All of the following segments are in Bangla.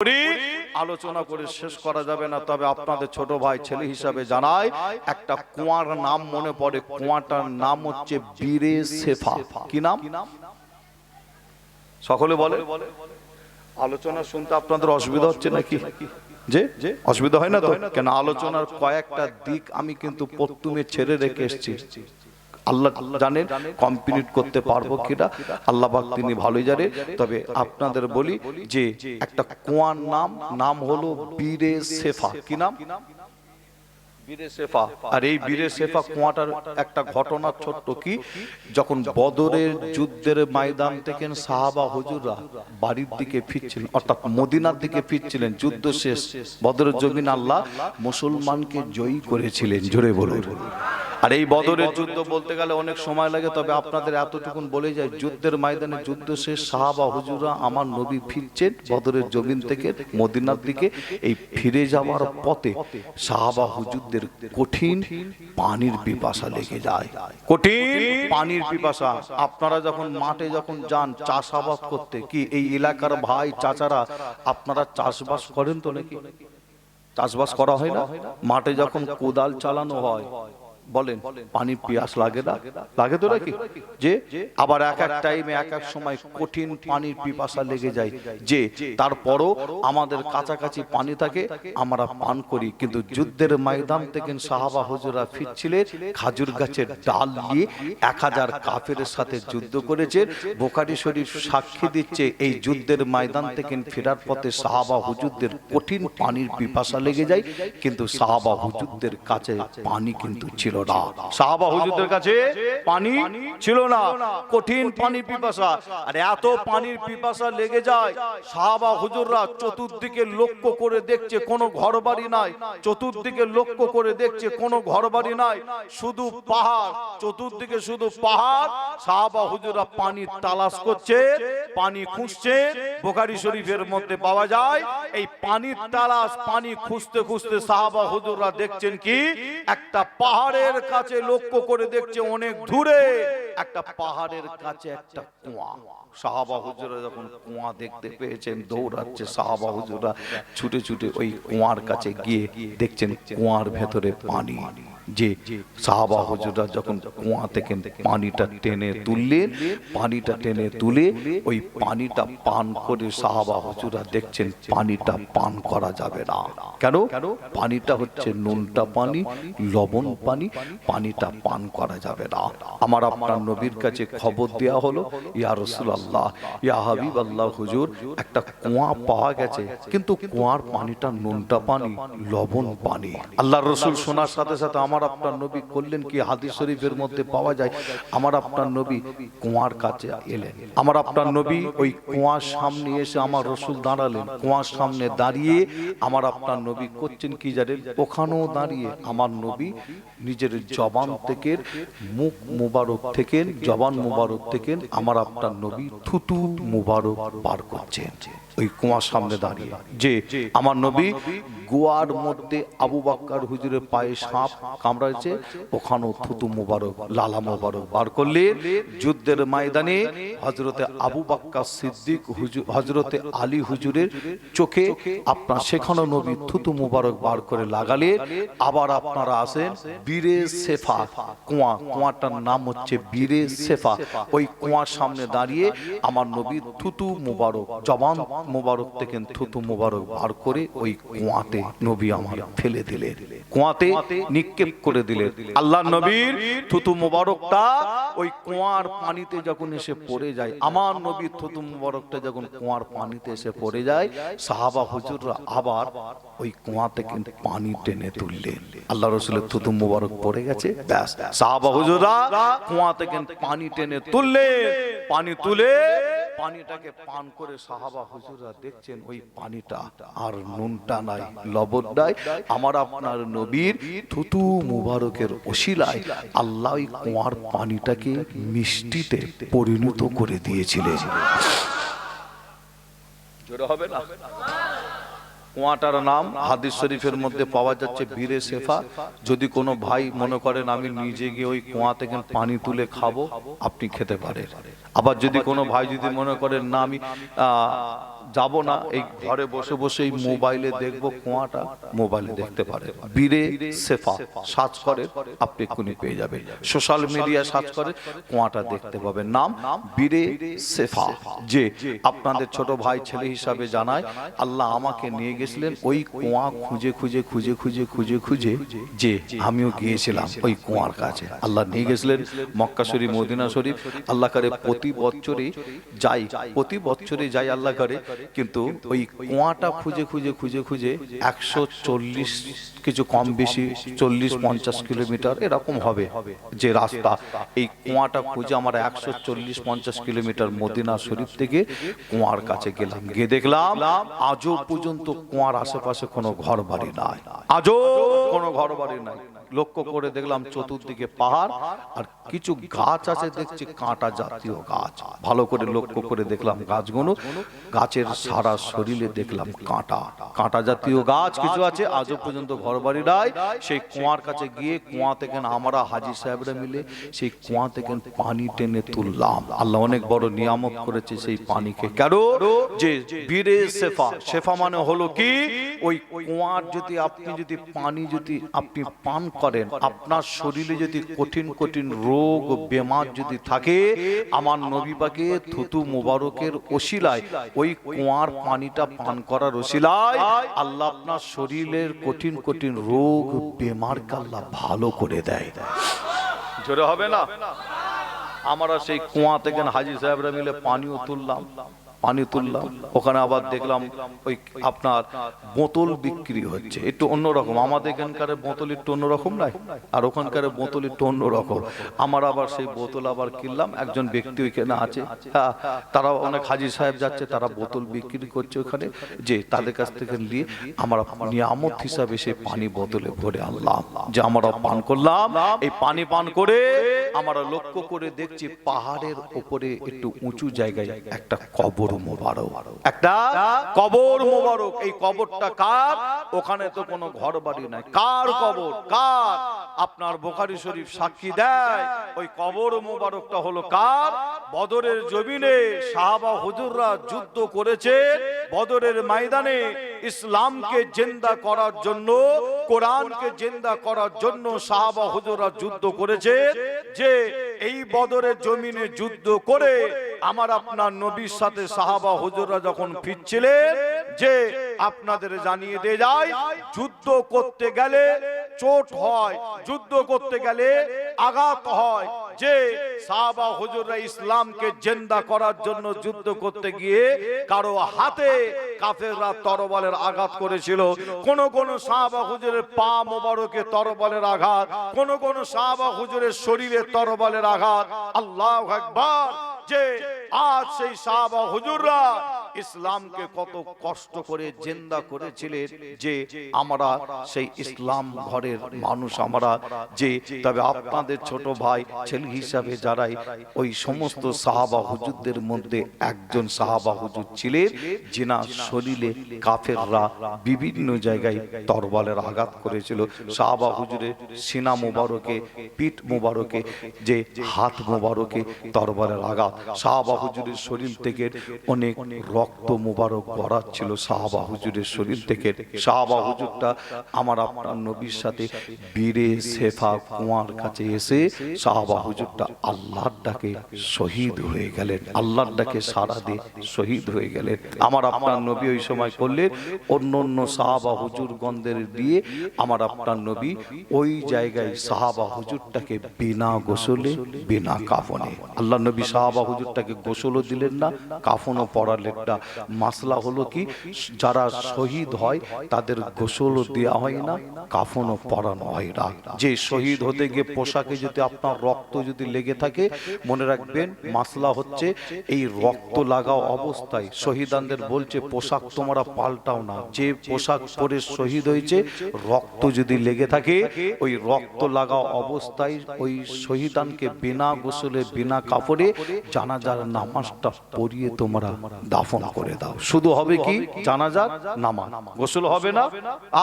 করি আলোচনা করে শেষ করা যাবে না তবে আপনাদের ছোট ভাই ছেলে হিসাবে জানায় একটা কুয়ার নাম মনে পড়ে কুয়াটার নাম হচ্ছে বীরে সেফা কি নাম? সকলে বলে? আলোচনা শুনতে আপনাদের অসুবিধা হচ্ছে নাকি? যে? যে? অসুবিধা হয় না তো? কেন? আলোচনার কয়েকটা দিক আমি কিন্তু প্রথমে ছেড়ে রেখে এসেছি। আল্লাহ জানেন কমপ্লিট করতে পারব কিনা। আল্লাহ পাক তিনি ভালোই জানে। তবে আপনাদের বলি যে একটা কুয়ার নাম নাম হলো বীরে সেফা কি নাম? আর এই কুয়াটার একটা ছোট্ট কি? যখন বদরের যুদ্ধের ময়দান থেকে সাহাবা হুজুররা বাড়ির দিকে ফিরছিলেন, অর্থাৎ মদিনার দিকে ফিরছিলেন, যুদ্ধ শেষ। বদরের জমিন আল্লাহ মুসলমানকে জয়ী করেছিলেন, জোরে বলুন। আর এই বদরের যুদ্ধ বলতে গেলে অনেক সময় লাগে তবে আপনাদের এতটুকুন বলে যায় যুদ্ধের ময়দানে যুদ্ধ শেষ সাহাবা হুজুরা আমার নবী ফিরছেন বদরের জমিন থেকে মদিনার দিকে এই ফিরে যাওয়ার পথে সাহাবা হুজুরদের কঠিন পানির পিপাসা লেগে যায়। কঠিন পানির পিপাসা। আপনারা যখন মাঠে যখন যান চাষাবাদ করতে কি এই এলাকার ভাই চাচারা আপনারা চাষবাস করেন তো নাকি? চাষবাস করা হয় না? মাঠে যখন কোদাল চালানো হয় বলেন পানি পিয়াস লাগে না? লাগে তো নাকি? যে আবার এক এক টাইমে এক এক সময় কঠিন পানির পিপাসা লেগে যায়। যে তারপরও আমাদের কাছাকাছি পানি থাকে আমরা পান করি। কিন্তু যুদ্ধের ময়দান থেকে সাহাবা হুজুরা ফিরছিলেন খাজুর গাছের ডাল নিয়ে এক হাজার কাফের সাথে যুদ্ধ করেছে বোকারি শরীফ সাক্ষী দিচ্ছে এই যুদ্ধের ময়দান থেকে ফেরার পথে সাহাবা হুজুরদের কঠিন পানির পিপাসা লেগে যায়। কিন্তু সাহাবা হুজুরদের কাছে পানি কিন্তু ছিল না সাহাবা হুজুরদের কাছে পানি ছিল না কঠিন পানির পিপাসা। আর এত পানির পিপাসা লেগে যায় সাহাবা হুজুররা চতুর্দিকে লক্ষ্য করে দেখছে কোনো ঘর বাড়ি নাই। চতুর্দিকে লক্ষ্য করে দেখছে কোনো ঘর বাড়ি নাই। শুধু পাহাড়। চতুর্দিকে শুধু পাহাড়। সাহাবা হুজুররা পানি তালাশ করছে পানি খুঁজছে বোখারি শরীফের মধ্যে পাওয়া যায়। এই পানির তালাশ পানি খুঁজতে খুঁজতে সাহাবা হুজুররা দেখছেন কি? একটা পাহাড়ের কাছে লক্ষ্য করে দেখছে অনেক দূরে একটা পাহাড়ের কাছে একটা কুয়া। সাহাবা হুজুরা যখন কুয়া দেখতে পেয়েছেন, দৌড়াচ্ছে, সাহাবা হুজুরা ছুটে ছুটে ওই কুয়ার কাছে গিয়ে দেখছেন কুয়ার ভেতরে পানি। যে সাহাবা হুজুরা যখন কুয়া থেকে পানিটা টেনে তুললেন, পানিটা টেনে তুলে ওই পানিটা পান করে সাহাবা হুজুরা দেখছেন পানিটা পান করা যাবে না। কেন? পানিটা হচ্ছে নুনটা পানি, লবণ পানি পানিটা পান করা যাবে না। আমার আপনার নবীর কাছে খবর দেয়া হলো ইয়া রসুল আল্লাহ ইয়া হাবিব আল্লাহ হুজুর একটা কুয়া পাওয়া গেছে কিন্তু কুয়ার পানিটা নুনটা পানি লবণ পানি। আল্লাহ রসুল শোনার সাথে সাথে আমার আপনার নবী করলেন কি? হাদিস শরীফের মধ্যে পাওয়া যায় আমার আপনার নবী কুয়ার কাছে এলেন। আমার আপনার নবী ওই কুয়ার সামনে এসে আমার রসুল দাঁড়ালেন। কুয়ার সামনে দাঁড়িয়ে আমার আপনার নবী করছেন কি জানেন? ওখানেও দাঁড়িয়ে আমার নবী নিজের জবান থেকে মুখ মুবারক থেকে জবান মুবারক থেকে আমার আপনার নবী থুতু মুবারক পার করছেন। ওই কুয়ার সামনে দাঁড়িয়ে যে আমার নবী গোয়ার মধ্যে আবু বাক্কার হুজুরের পায়ে সাপ কামড়াইছে, ওখানেও থুতু মুবারক, লালা মুবারক। বার করলে যুদ্ধের ময়দানে হজরতে আবু বাক্কা সিদ্দিক হুজুর হজরতে আলী হুজুরের চোখে আপনার সেখানেও নবী থুতু মুবারক বার করে লাগালে আবার আপনারা আসেন বীরে সেফা কুয়া কুয়াটার নাম হচ্ছে বীরে সেফা ওই কুয়ার সামনে দাঁড়িয়ে আমার নবী থুতু মুবারক, জবান মুবারক থেকে থুতু মুবারক বার করে ওই কুয়াতে নবী আমার ফেলে দিলেন। কুয়াতে নিক্ষেপ করে দিলেন। আল্লাহ নবীর থুতু মুবারকটা ওই কুয়ার পানিতে যখন এসে পড়ে যায় আমার নবীর থুতু মুবারকটা যখন কুয়ার পানিতে এসে পড়ে যায় সাহাবা হুজুররা আবার ওই কুয়া থেকে পানি টেনে তুললেন। আল্লাহ রসুলের থুতু মুবারক পড়ে গেছে ব্যাস। সাহাবা হুজুররা কুয়া থেকে পানি টেনে তুললেন। পানি তুলে পানিটাকে পান করে সাহাবা হুজুররা দেখছেন ওই পানিটা আর নুনটা নাই। লবণ নাই আমার আপনার নবীর থুতু মুবারকের ওসিলায় আল্লাহ কুয়ার পানিটাকে মিষ্টিতে পরিণত করে দিয়েছিলেন। জোরে হবে না? কুয়াটার নাম হাদিস শরীফের মধ্যে পাওয়া যাচ্ছে বীরে সেফা যদি কোনো ভাই মনে করেন আমি নিজে গিয়ে ওই কুয়া থেকে পানি তুলে খাব আপনি খেতে পারেন। আবার যদি কোনো ভাই যদি মনে করেন না আমি আহ, যাব না এই ঘরে বসে বসে এই মোবাইলে দেখব কুয়াটা মোবাইলে দেখতে পারে। বীরে সেফা সার্চ করে আপনি এক্ষুনি পেয়ে যাবেন। সোশ্যাল মিডিয়া সার্চ করে কুয়াটা দেখতে পাবেন। নাম বীরে সেফা যে আপনাদের ছোট ভাই ছেলে হিসাবে জানায় আল্লাহ আমাকে নিয়ে গেছিলেন ওই কুয়া খুঁজে খুঁজে খুঁজে খুঁজে খুঁজে খুঁজে যে আমিও গিয়েছিলাম ওই কুয়ার কাছে। আল্লাহ নিয়ে গেছিলেন মক্কা শরীফ মদিনা শরীফ। আল্লাহ করে প্রতি বছরই যাই প্রতি বছরে যাই আল্লাহ করে কিন্তু ওই কুয়াটা খুঁজে খুঁজে খুঁজে খুঁজে একশো চল্লিশ কিছু কম বেশি চল্লিশ পঞ্চাশ কিলোমিটার এরকম হবে যে রাস্তা। এই কুয়াটা খুঁজে আমার একশো চল্লিশ পঞ্চাশ কিলোমিটার মদিনা শরীফ থেকে কুয়ার কাছে গেলাম। গিয়ে দেখলাম আজও পর্যন্ত কুয়ার আশেপাশে কোনো ঘর বাড়ি নাই। আজও কোনো ঘর বাড়ি নাই। লক্ষ্য করে দেখলাম চতুর্দিকে পাহাড় আর কিছু গাছ আছে দেখছি কাঁটা জাতীয় গাছ। ভালো করে লক্ষ্য করে দেখলাম গাছগুলো গাছের সারা শরীরে দেখলাম কাঁটা। কাঁটা। জাতীয় গাছ কিছু আছে আজও পর্যন্ত ঘর বাড়ি নাই। সেই কুয়ার কাছে গিয়ে কুয়া থেকে আমরা হাজির সাহেবরা মিলে সেই কুয়া থেকে পানি টেনে তুললাম। আল্লাহ অনেক বড় নিয়ামত করেছে সেই পানিকে। কেন যে বীরে শেফা শেফা মানে হলো কি ওই কুয়ার যদি আপনি যদি পানি যদি আপনি পান করেন। আপনার শরীরে যদি কঠিন কঠিন রোগ বেমার যদি থাকে, আমার নবী পাকে থুতু মোবারকের ওসিলায়, ওই কুয়ার পানিটা পান করার ওসিলায়, আল্লাহ আপনার শরীরের কঠিন কঠিন রোগ, বেমারকে আল্লাহ ভালো করে দেয়। জোরে হবে না? আমরা সেই কুয়া থেকে হাজি সাহেবরা মিলে পানিও তুললাম। পানি তুললাম ওখানে আবার দেখলাম ওই আপনার বোতল বিক্রি হচ্ছে। একটু অন্যরকম। আমাদের এখানকার বোতল একটু অন্যরকম নাই আর ওখানকার বোতল একটু অন্যরকম। আমার আবার সেই বোতল আবার কিনলাম। একজন ব্যক্তি ওইখানে আছে। হ্যাঁ তারা অনেক হাজি সাহেব যাচ্ছে, তারা বোতল বিক্রি করছে ওখানে। যে তাদের কাছ থেকে নিয়ে আমরা নিয়ামত হিসাবে সেই পানি বোতলে ভরে আনলাম। যে আমরা পান করলাম। এই পানি পান করে আমরা লক্ষ্য করে দেখছি পাহাড়ের উপরে একটু উঁচু জায়গায় একটা কবর মোবারক। একটা কবর মোবারক। এই কবরটা কার? ওখানে তো কোনো ঘর বাড়ি নাই। কার কবর? কার? আপনার বোখারি শরীফ সাক্ষী দেয়। ওই কবর মোবারকটা হলো কার? বদরের জমিনে সাহাবা হুজুররা যুদ্ধ করেছে। বদরের ময়দানে ইসলামকে জেন্দা করার জন্য কোরআনকে জেন্দা করার জন্য সাহাবা হুজুররা যুদ্ধ করেছে যে এই বদরের জমিনে যুদ্ধ করে আমার আপনার নবীর সাথে সাহাবা হুজুররা যখন ফিরছিলেন, যে আপনাদের জানিয়ে দিয়ে যায়, যুদ্ধ করতে গেলে চোট হয়, যুদ্ধ করতে গেলে আঘাত হয়, যে সাহাবা হুজুররা ইসলামকে জেন্দা করার জন্য যুদ্ধ করতে গিয়ে কারও হাতে কাফেররা তরবালের আঘাত করেছিল। কোন কোন সাহাবা হুজুরের পা মোবারকে তরবালের আঘাত, কোন কোন সাহাবা হুজুরের শরীরে তরবালের আঘাত। আল্লাহ আকবার! যে আজ সেই সাহাবা হুজুররা ইসলামকে কত কষ্ট করে জেন্দা করেছিলেন যে আমরা সেই ইসলাম ঘরের মানুষ আমরা যে, তবে আপনাদের ছোট ভাই, ছেলে হিসাবে যারাই ওই সমস্ত সাহাবা হুজুরদের মধ্যে একজন সাহাবা হুজুর ছিলেন, যিনা শরীরে কাফেররা বিভিন্ন জায়গায় তরবালের আঘাত করেছিল। সাহাবা হুজুরের সিনা মোবারকে, পিঠ মোবারকে, যে হাত মোবারকে তরবালের আঘাত সাহাবা হুজুরের শরীর থেকে অনেক রক্ত মোবারক গড়াচ্ছিল সাহাবা হুজুরের শরীর থেকে। সাহাবা হুজুরটা আমার আপনার নবীর সাথে বীরে সেফা কুয়ার কাছে এসে সাহাবা হুজুরটা আল্লাহর ডাকে শহীদ হয়ে গেলেন। আল্লাহর ডাকে সারা দিয়ে শহীদ হয়ে গেলেন। আমার আপনার নবী ওই সময় করলেন অন্য অন্য সাহাবা হুজুর গন্ধের দিয়ে আমার আপনার নবী ওই জায়গায় সাহাবা হুজুরটাকে বিনা গোসলে বিনা কাফনে আল্লাহ নবী সাহাবা হুজুরটাকে গোসলও দিলেন না, কাফনও পড়ালেন না। মাসলা হলো কি, যারা শহীদ হয়, তাদের গোসলও দেওয়া হয় না, কাফনও পরানো হয় না। যে শহীদ হতে গিয়ে পোশাকে যদি আপনার রক্ত যদি লেগে থাকে, মনে রাখবেন মাসলা হচ্ছে এই রক্ত লাগা অবস্থায়। শহীদানদের বলছে, পোশাক তোমরা পাল্টাও না। যে পোশাক পরে শহীদ হয়েছে, রক্ত যদি লেগে থাকে, ওই রক্ত লাগা অবস্থায় ওই শহীদানকে বিনা গোসলে, বিনা কাপড়ে জানাজার নামাজটা পড়িয়ে তোমরা দাফন করে দাও। শুধু হবে কি? জানাজার নামাজ। গোসল হবে না?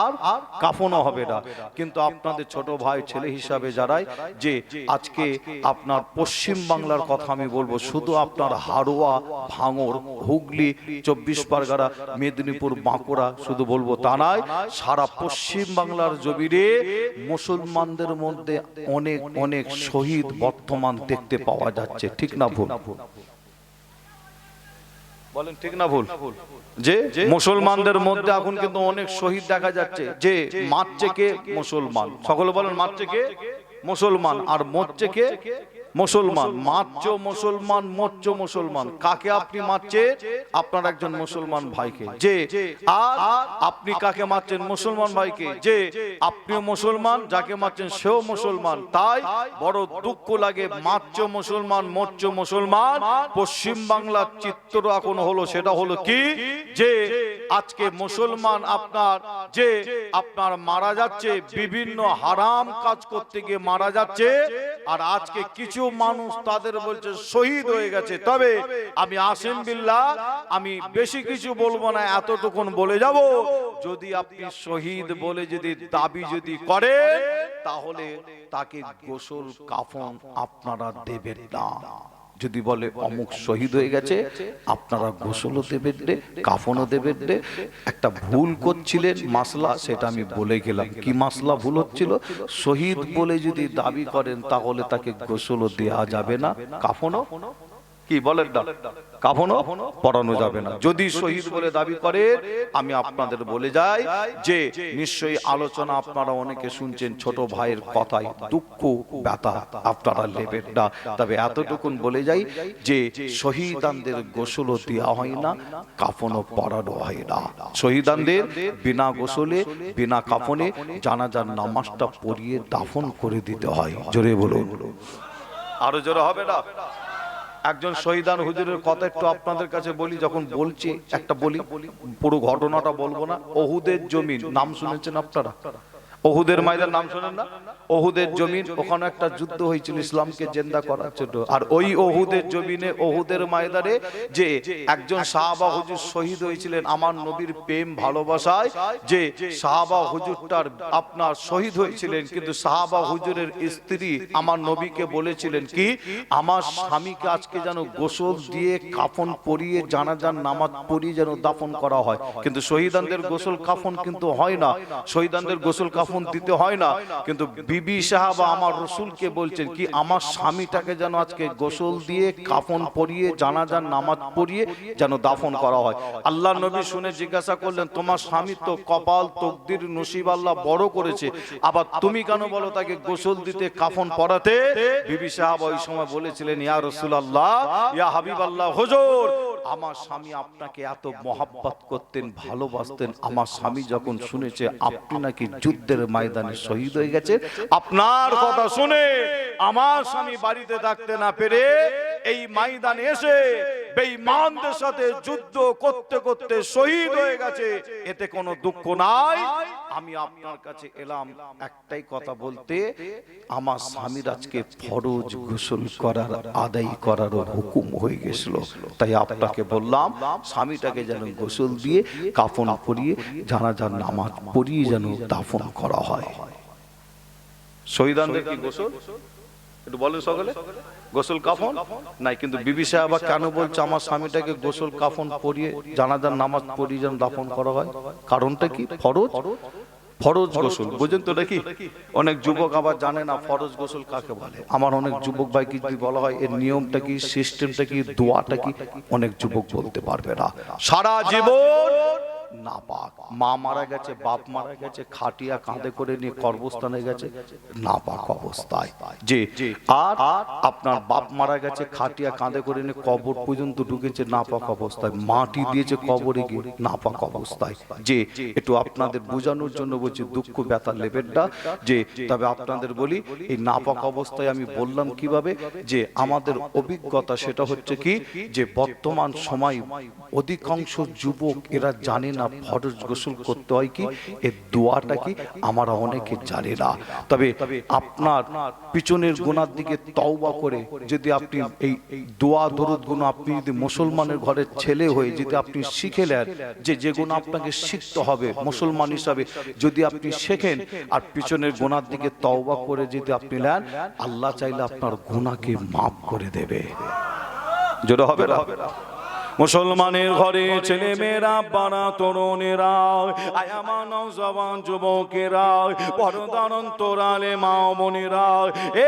আর কাফনও হবে না। কিন্তু আপনাদের ছোট ভাই ছেলে হিসাবে যারাই যে আজকে আপনার পশ্চিম বাংলার কথা আমি বলব। শুধু আপনার হাড়োয়া ভাঙর হুগলি চব্বিশ পরগনা মেদিনীপুর বাঁকুড়া শুধু বলব তা নয় সারা পশ্চিম বাংলার জমিরে মুসলমানদের মধ্যে অনেক অনেক শহীদ বর্তমান দেখতে পাওয়া যাচ্ছে ঠিক না ভুল বলেন ঠিক না ভুল? যে মুসলমানদের মধ্যে এখন কিন্তু অনেক শহীদ দেখা যাচ্ছে। যে মারছে কে? মুসলমান। সকলে বলেন মারছে কে? মুসলমান। আর মরছে কে? মুসলমান মারছ মুসলমান মরছ মুসলমান। কাকে আপনি মারছে আপনার একজন মুসলমান ভাইকে। যে, আর আপনি কাকে মারছেন? মুসলমান ভাইকে। যে, আপনিও মুসলমান, যাকে মারছেন সেও মুসলমান। তাই বড় দুঃখ লাগে মারছ মুসলমান মরছ মুসলমান। পশ্চিম বাংলার চিত্র এখন হলো, সেটা হলো কি? যে, আজকে মুসলমান আপনার, যে, আপনার মারা যাচ্ছে, বিভিন্ন হারাম কাজ করতে গিয়ে মারা যাচ্ছে। আর আজকে কিছু মানুষ তাদের বলছে শহীদ হয়ে গেছে, তবে আমি আসেন বিল্লা আমি বেশি কিছু বলব না, এতটুকুন বলে যাব। যদি আপনি শহীদ বলে যদি দাবি যদি করেন, তাহলে তাকে গোসল কাফন আপনারা দেবেন না। যদি বলে অমুক শহীদ হয়ে গেছে আপনারা গোসলও দেবেন রে কাফনও দেবেন রে। একটা ভুল করছিলেন মাসলা সেটা আমি বলে গেলাম। কি মাসলা ভুল হচ্ছিল? শহীদ বলে যদি দাবি করেন তাহলে তাকে গোসলও দেওয়া যাবে না। কাফনও? কি বলেন না? কাফনও পড়ানো যাবে না। যদি শহীদ বলে দাবি করে আমি আপনাদের বলে যাই যে নিশ্চয়ই আলোচনা আপনারা অনেকে শুনছেন ছোট ভাইয়ের কথাই দুঃখ ব্যথা আপনারা নেবেন না। তবে এতটুকুন বলে যাই যে শহীদানদের গোসলও দেওয়া হয় না কাফনও পড়ানো হয় না। শহীদানদের বিনা গোসলে বিনা কাফনে জানাজার নামাজটা পড়িয়ে দাফন করে দিতে হয়। জোরে বলুন। আরও জোরে হবে না? একজন শহীদান হুজুরের কথা একটু আপনাদের কাছে বলি, যখন বলছি, একটা বলি, পুরো ঘটনাটা বলব না, ওহুদের জমিন, নাম শুনেছেন আপনারা? ওহুদের ময়দান, নাম শোনেন না? ওহুদের জমিন, ওখানে একটা যুদ্ধ হয়েছিল ইসলামকে জেন্দা করার জন্য। আর ওই ওহুদের জমিনে, ওহুদের ময়দানে যে একজন সাহাবা হুজুর শহীদ হয়েছিলেন, আমার নবীর প্রেম, ভালোবাসায় যে সাহাবা হুজুরটার আপনার শহীদ হয়েছিলেন, কিন্তু সাহাবা হুজুরের স্ত্রী আমার নবীকে বলেছিলেন কি, আমার স্বামীকে আজকে যেন গোসল দিয়ে কাফন পরিয়ে জানাজান নামাজ পরিয়ে যেন দাফন করা হয়। কিন্তু শহীদানদের গোসল কাফন কিন্তু হয় না। শহীদানদের গোসল কাফন দিতে হয় না। কিন্তু বিবি সাহাবা আমার রসুলকে বলছেন কি, আমার স্বামীটাকে যেন আজকে গোসল দিয়ে কাফন পরিয়ে জানাজান নামাজ পড়িয়ে যেন দাফন করা হয়। আল্লাহ নবী শুনে জিজ্ঞাসা করলেন, তোমার স্বামী তো কপাল তকদির নসিব আল্লাহ বড় করেছে। আবার তুমি কেন বলো তাকে গোসল দিতে, কাফন পরাতে? বিবি সাহাবা ওই সময় বলেছিলেন, ইয়া রসুল আল্লাহ ইয়া হাবিব আল্লাহ হুজুর, আমার স্বামী আপনাকে এত মহাব্বত করতেন, ভালোবাসতেন। আমার স্বামী যখন শুনেছে, আপনি নাকি যুদ্ধের ময়দানে শহীদ হয়ে গেছে। আপনার কথা শুনে আমার স্বামী বাড়িতে থাকতে না পেরে এই ময়দানে এসে বেঈমানদের সাথে যুদ্ধ করতে করতে শহীদ হয়ে গেছে। এতে কোনো দুঃখ নাই। আমি আপনার কাছে এলাম একটাই কথা বলতে, আমার স্বামীর আজকে ফরজ গোসল করার আদায় করারও হুকুম হয়ে গেছিল। তাই আপনাকে বললাম, স্বামীটাকে যেন গোসল দিয়ে কাফন পরিয়ে, জানাজার নামাজ পড়িয়ে যেন দাফন করা হয়। শহীদানদের কি গোসল? একটু বলেন সকলে। গোসল কাফন? নাই, কিন্তু বিবি সাহেবা কেন বলছে আমার স্বামীটাকে গোসল কাফন পরিয়ে জানাজার নামাজ পড়িয়ে যেন দাফন করা হয়? কারণটা কি? ফরজ? ফরজ গোসল। বুঝেন তো নাকি? অনেক যুবক আবার জানে না ফরজ গোসল কাকে বলে। আমার অনেক যুবক ভাইকে যদি বলা হয়, এর নিয়মটা কি সিস্টেমটা কি, দোয়াটা কি? অনেক যুবক বলতে পারবে না। সারা জীবন না পাক মা মারা গেছে বাপ মারা গেছে খাটিয়া কাঁধে করে নিয়ে কর্মস্থানে গেছে না পাক অবস্থায়। যে আর আপনার বাপ মারা গেছে খাটিয়া কাঁধে করে নিয়ে কবর পর্যন্ত ঢুকেছে না পাক অবস্থায়। মাটি দিয়েছে কবরে গিয়ে না পাক অবস্থায়। যে একটু আপনাদের বোঝানোর জন্য বলছি দুঃখ ব্যথা লেবেনটা যে তবে আপনাদের বলি এই নাপাক অবস্থায় আমি বললাম কীভাবে যে আমাদের অভিজ্ঞতা সেটা হচ্ছে কি যে বর্তমান সময় অধিকাংশ যুবক এরা জানে না ফরজ গোসল করতে হয় কি? এর দোয়াটা কি আমরা অনেকে জানি না। তবে আপনার পিছনের গোনার দিকে তওবা করে যদি আপনি এই দোয়া দরুদ গুণ আপনি যদি মুসলমানের ঘরের ছেলে হয়ে যদি আপনি শিখে নেন যে যে গুণ আপনাকে শিখতে হবে মুসলমান হিসাবে, যদি আপনি শেখেন আর পিছনের গোনার দিকে তওবা করে যদি আপনি নেন, আল্লাহ চাইলে আপনার গুনাহকে মাফ করে দেবে। যেটা হবে না? মুসলমানের ঘরে ছেলে মেয়েরা বাড়া তরুণেরা আয়ামা নওজওয়ান যুবকেরা, পরদার অন্তরালে মা বোনেরা,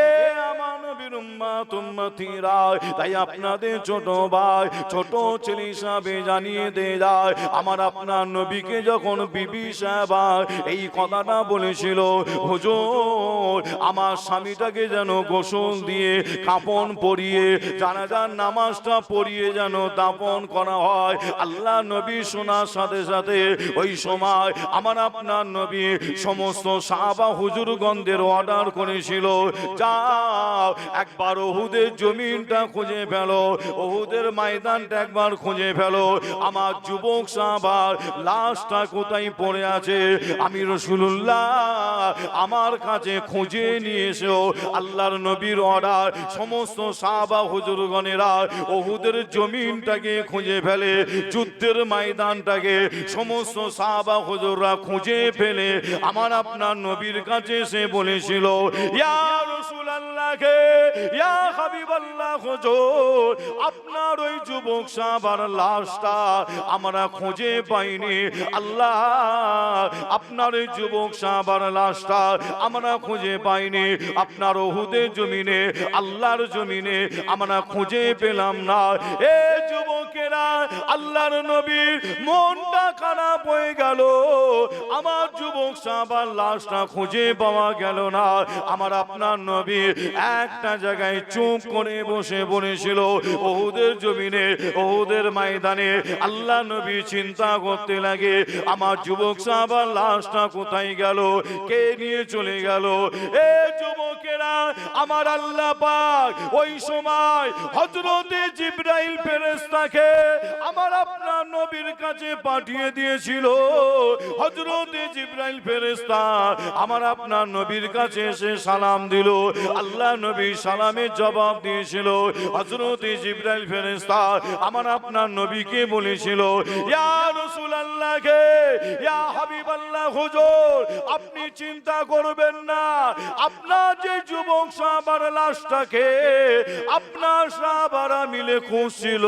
এ আমার নবীর উম্মাত উম্মতিরা, তাই আপনাদের ছোট ভাই, ছোট ছেলে হিসাবে জানিয়ে দে যায় আমার আপনার নবীকে যখন বিবি সাহেবা, এই কথাটা বলেছিল, হুজুর, আমার স্বামীটাকে যেন গোসল দিয়ে কাপন পরিয়ে, জানাজার নামাজটা পড়িয়ে যেন দাপন করা হয়। আল্লাহ নবী শোনার সাথে সাথে ওই সময় আমার আপনার নবী সমস্ত সাহাবা হুজুর গন্ধের অর্ডার করেছিল। যাও, একবার ওহুদের জমিনটা খুঁজে ফেলো, ওহুদের ময়দানটা একবার খুঁজে ফেলো। আমার যুবক সাহাবার লাশটা কোথায় পড়ে আছে? আমি রসুল্লাহ আমার কাছে খুঁজে নিয়ে এসেও আল্লাহর নবীর অর্ডার সমস্ত সাহাবা হুজুরগণেরা ওহুদের জমিনটাকে খুঁজে ফেলে, যুদ্ধের ময়দানটাকে সমস্ত সাহাবা হুজুররা খুঁজে ফেলে। আমার আপনার নবীর কাছে এসে বলেছিল, ইয়া রাসূলুল্লাহকে, ইয়া হাবিবাল্লাহ হুজুর, আপনার ওই যুবক সাহাবার লাশটা আমরা খুঁজে পাইনি। আল্লাহ, আপনার ওই যুবক সাহাবার লাশটা আমরা খুঁজে পাইনি। আপনার ওহুদের জমিনে, আল্লাহর জমিনে আমরা খুঁজে পেলাম না। এ যুবকেরা আল্লাহর নবীর মনটা খারাপ হয়ে গেল। আমার যুবক সাহাবার লাশটা খুঁজে পাওয়া গেল না। আমার আপনার নবী একটা জায়গায় চুপ করে বসে বলেছিল, ওহুদের জমিনে, ওহুদের ময়দানে আল্লাহ নবী চিন্তা করতে লাগে। আমার যুবক সাহাবার লাশটা কোথায় গেল? কে নিয়ে চলে গেল? এ যুবকেরা, আমার আল্লাহ পাক, ওই সময় হযরতে জিবরাইল ফেরেশতাকে আমার আপনার নবীর কাছে পাঠিয়ে দিয়েছিল। হযরতে জিবরাইল ফেরেশতা আমার আপনার নবীর কাছে এসে সালাম দিল। আল্লাহ নবী সালামের জবাব দিয়েছিল, হযরতে জিবরাইল ফেরেশতা আমার আপনার নবীকে বলেছিল আপনি চিন্তা করবেন না। আপনার যে যুবক সাহাবার লাশটাকে, আপনার সাহাবারা মিলে খুঁজছিল।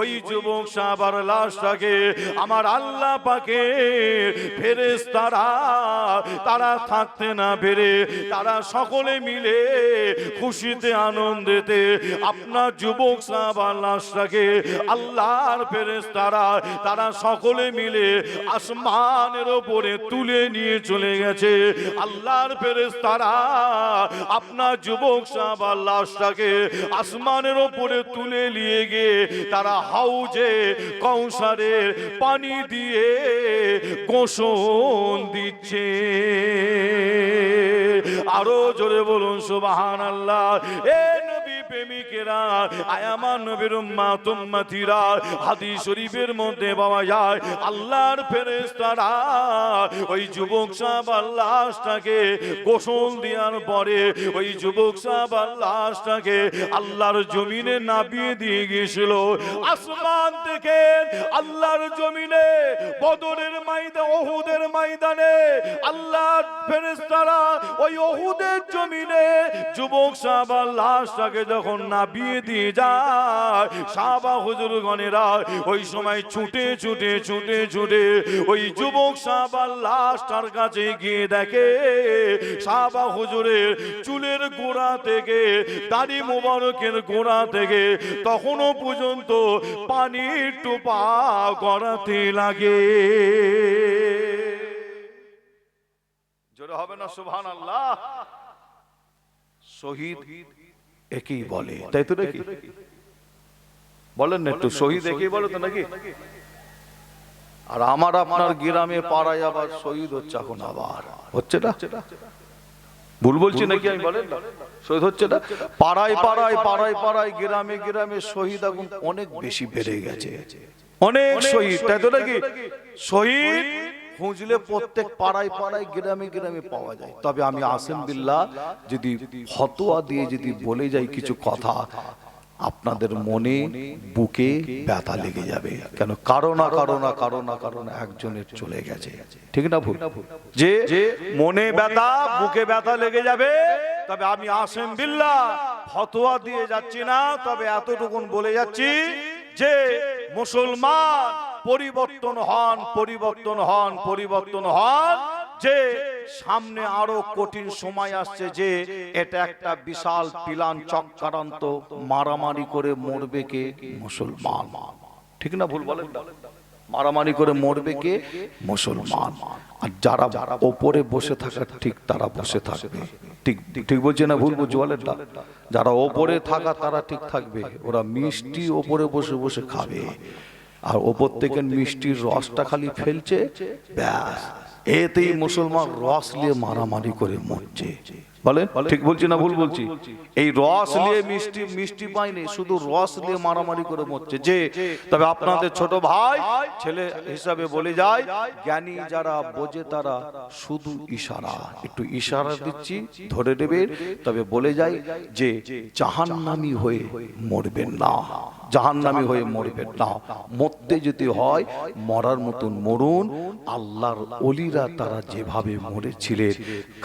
ওই যুবক সাহাবার লাশটাকে আমার আল্লাহ পাকে ফেরেস তারা তারা থাকতে না পেরে তারা সকলে মিলে খুশিতে, আনন্দেতে আপনার যুবক সাহাবার লাশটাকে আল্লাহর ফেরেস তারা তারা সকলে মিলে আসমানের ওপরে তুলে নিয়ে চলে গেছে। আল্লাহর ফেরেস তারা আপনার যুবক সাহাবার লাশটাকে আসমানের ওপরে তুলে নিয়ে গিয়ে তারা হাউজে কৌসারের পানি দিয়ে গোসন দিচ্ছে। আরও জোরে বলুন সুবাহান আল্লাহ এ প্রেমিকেরা নবীর হাদিস শরীফের মধ্যে পাওয়া যায়, আল্লাহর ফেরেশতারা, ওই যুবক লাশটাকে গোসল দেওয়ার পরে ওই যুবক লাশটাকে আল্লাহর জমিনে নাবিয়ে দিয়ে গিয়েছিল। আসমান থেকে আল্লাহর জমিনে বদরের ওহুদের ময়দানে আল্লাহর ফেরেশতারা ওই ওহুদের জমিনে যুবক সাহাবার লাশটাকে যখন নাবিয়ে দিয়ে যায়, সাহাবা হুজুর গণেরা ওই সময় ছুটে ছুটে ছুটে ছুটে ওই যুবক সাহাবার লাশটার কাছে গিয়ে দেখে, সাহাবা হুজুরের চুলের গোড়া থেকে, দাড়ি মোবারকের গোড়া থেকে তখনও পর্যন্ত পানির টোপা গড়াতে লাগে। জোরে হবে না সুবহান আল্লাহ শহীদ একই বলে তাই তো নাকি? বলেন না একটু শহীদ একই বলে তো নাকি? আর আমার আপনার গ্রামে পাড়ায় আবার শহীদ হচ্ছে এখন আবার। হচ্ছে না? ভুল বলছি নাকি আমি? বলেন না। শহীদ হচ্ছে না? পাড়ায় পাড়ায় পাড়ায় পাড়ায় গ্রামে গ্রামে শহীদ এখন অনেক বেশি বেড়ে গেছে। অনেক শহীদ তাই তো নাকি? শহীদ খুঁজলে প্রত্যেক পাড়ায় পাড়ায় গ্রামে গ্রামে পাওয়া যায়। তবে আমি আসেম বিল্লাহ, যদি ফতোয়া দিয়ে যদি বলে যাই কিছু কথা, আপনাদের মনে, বুকে ব্যথা লেগে যাবে। কেন? কারও না কারও না কারও না কারও না একজনের চলে গেছে। ঠিক না ভুল? যে মনে ব্যথা, বুকে ব্যথা লেগে যাবে, তবে আমি আসেম বিল্লাহ, ফতোয়া দিয়ে যাচ্ছি না, তবে এতটুকুন বলে যাচ্ছি যে মুসলমান পরিবর্তন হন পরিবর্তন হন পরিবর্তন হন, যে সামনে আরও কঠিন সময় আসছে, যে এটা একটা বিশাল পিলান চক্রান্ত, মারামারি করে মরবে কে? মুসলমান। ঠিক না ভুল বলেন মারামারি করে মরবে কে? মুসলমান। আর যারা যারা ওপরে বসে থাকার, ঠিক তারা বসে থাকবে। ঠিক ঠিক বলছে না ভুল বুঝতে বলেন যারা ওপরে থাকা তারা ঠিক থাকবে। ওরা মিষ্টি ওপরে বসে বসে খাবে। আর ওপর থেকে মিষ্টির রসটা খালি ফেলছে, ব্যাস। এতেই মুসলমান রস নিয়ে মারামারি করে মরছে। বলেন ঠিক বলছি না ভুল বলছি? এই রস নিয়ে মিষ্টি মিষ্টি পাইনি শুধু রস নিয়ে মারামারি করে মরছে। যে তবে আপনাদের ছোট ভাই ছেলে হিসাবে বলে যায় জ্ঞানী যারা বোঝে তারা শুধু ইশারা। একটু ইশারা দিচ্ছি ধরে নেবেন তবে বলে যায় যে জাহান্নামি হয়ে মরবেন না। জাহান্নামি হয়ে মরবেন না। মরতে যদি হয় মরার মতন মরুন। আল্লাহর অলিরা তারা যেভাবে মরেছিলেন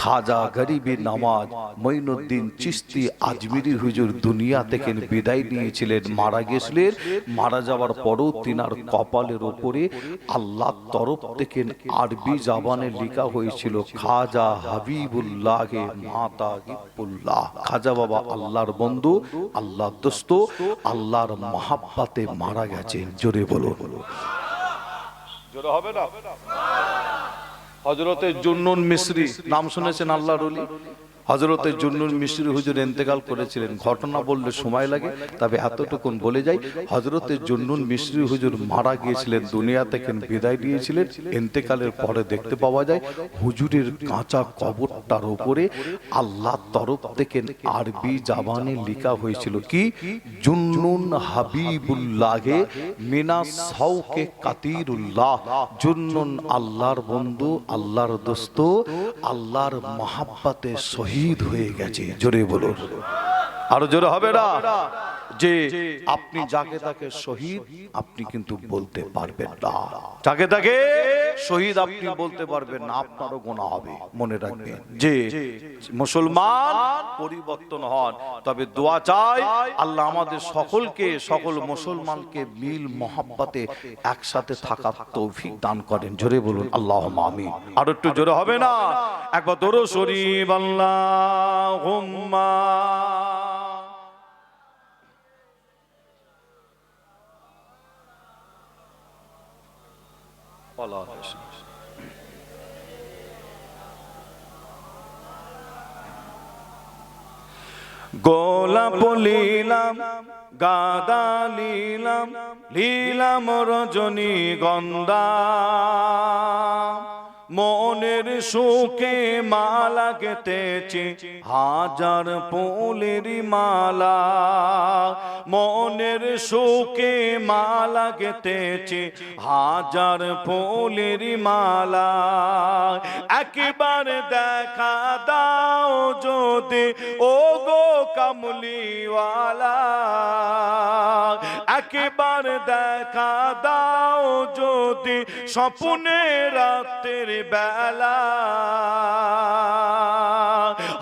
খাজা গরিবের নামাজ মঈনুদ্দিন চিস্তি আজমিরি হুজুর দুনিয়া থেকে বিদায় নিয়েছিলেন, মারা গেছিলেন। মারা যাওয়ার পরও তিনার কপালের উপরে আল্লাহর তরফ থেকে আরবি জাবানে লেখা হয়েছিল, খাজা হাবিবুল্লাহে মাতা গিবুল্লাহ খাজা বাবা আল্লাহর বন্ধু আল্লাহ দোস্ত, আল্লাহর মহাব্বাতে মারা গেছেন। জোরে বলো জোরে হবে না? হজরতের জুন্নুন মিশ্রি নাম শুনেছেন আল্লাহর হজরতের জুন্নুন মিশ্রি হুজুর ইন্তেকাল করেছিলেন। ঘটনা বললে সময় লাগে তবে এতটুকুন বলে যাই হজরতের জুন্নুন মিশ্রি হুজুর মারা গিয়েছিলেন দুনিয়া থেকে বিদায় দিয়েছিলেন ইন্তেকালের পরে দেখতে পাওয়া যায় হুজুরের কাঁচা কবরটার উপরে আল্লাহ তরফ থেকে আরবি জাবানে লিখা হয়েছিল কি? জুন্নুন হাবিবুল্লাহে মিনা সাউকে কাতিরুল্লাহ। জুন্নুন আল্লাহর বন্ধু আল্লাহর দোস্ত আল্লাহর মহাব্বাতে শহীদ। হয়ে গেছে। জোরে বলুন। আরও জোরে হবে না? যে আপনি যাকে তাকে শহীদ আপনি কিন্তু বলতে পারবেন না। যাকে তাকে শহীদ আপনি বলতে পারবেন না আপনারও গোনা হবে মনে রাখবেন। যে মুসলমান পরিবর্তন হন তবে দোয়া চাই আল্লাহ আমাদের সকলকে সকল মুসলমানকে মিল মহাব্বাতে একসাথে থাকার তৌফিক দান করেন। জোরে বলুন আল্লাহ আমিন। আর একটু জোরে হবে না? একবার দরো শরীফ আল্লাহ গোলাপ লীলাম গাদা লীলাম লীলাম রজনী গন্ধা মনের সুখে মালা গেতেছে হাজার ফুলের মালা। মনের সুখে মালা গেতেছে হাজার ফুলের মালা। একবার দেখা দাও যদি ও গো কামলিওয়ালা। একবার দেখা দাও যদি স্বপ্নে রাতের বেলা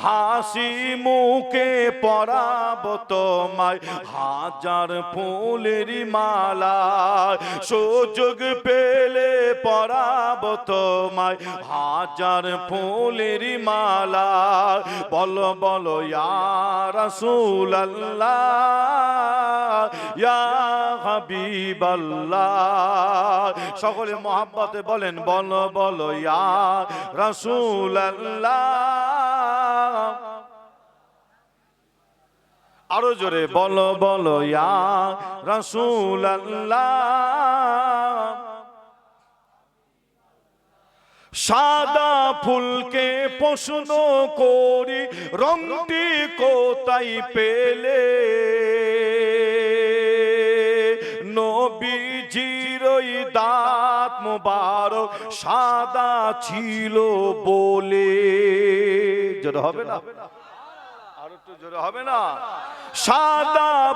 হাসি মুখে পরাব তোমায়। হাজার ফুলের মালা সুযোগ পেলে পরাব তোমায়। হাজার ফুলের মালা বলো বলো ইয়া হাবিবাল্লাহ। সকলে মহাব্বতে বলেন, বলো বলো, ইয়া রাসূলুল্লাহ। আরও জোরে বলো বলো ইয়া রাসূলুল্লাহ। সাদা ফুলকে প্রশ্ন করি রংটি কোথায় পেলে? নবী জিরোই দাঁত মোবারক সাদা ছিল বলে। জোরে হবে না? আর একটু জোরে হবে না? সাদা